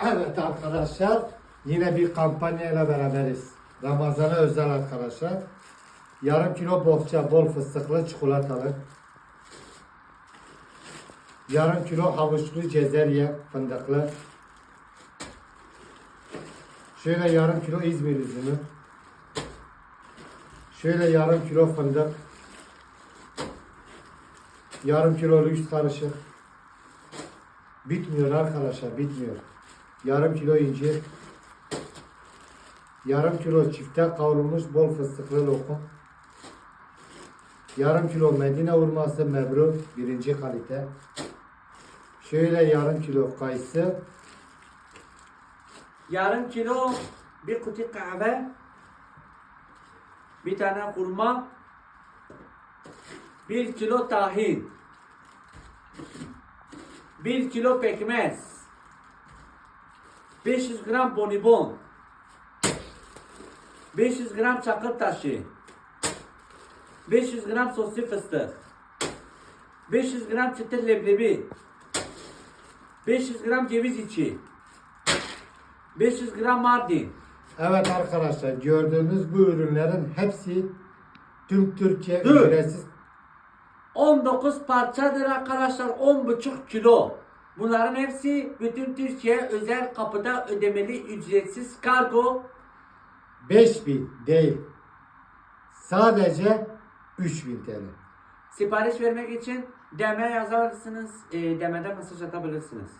Evet arkadaşlar yine bir kampanya ile beraberiz. Ramazan'a özel arkadaşlar. Yarım kilo bohça bol fıstıklı çikolatalı. Yarım kilo havuçlu cezerye fındıklı. Şöyle yarım kilo İzmir üzümü. Şöyle yarım kilo fındık. Yarım kilo lüks karışık. Bitmiyor arkadaşlar bitmiyor. Yarım kilo incir. Yarım kilo çifte kavrulmuş bol fıstıklı lokum. Yarım kilo Medine hurması mebruk birinci kalite. Şöyle yarım kilo kayısı. Yarım kilo bir kutu kahve, bir tane kurma, bir kilo tahin, bir kilo pekmez, 500 gram bonibon, 500 gram çakır taşı, 500 gram soslu fıstık, 500 gram çıtır leblebi, 500 gram ceviz içi, 500 gram mardin, Evet arkadaşlar gördüğünüz bu ürünlerin hepsi tüm Türkiye Dur. ücretsiz. 19 parçadır arkadaşlar 10,5 kilo. Bunların hepsi bütün Türkiye özel kapıda ödemeli ücretsiz kargo. 5000 değil. Sadece 3000 TL. Sipariş vermek için DM yazarsınız, e, DM'den mesaj atabilirsiniz.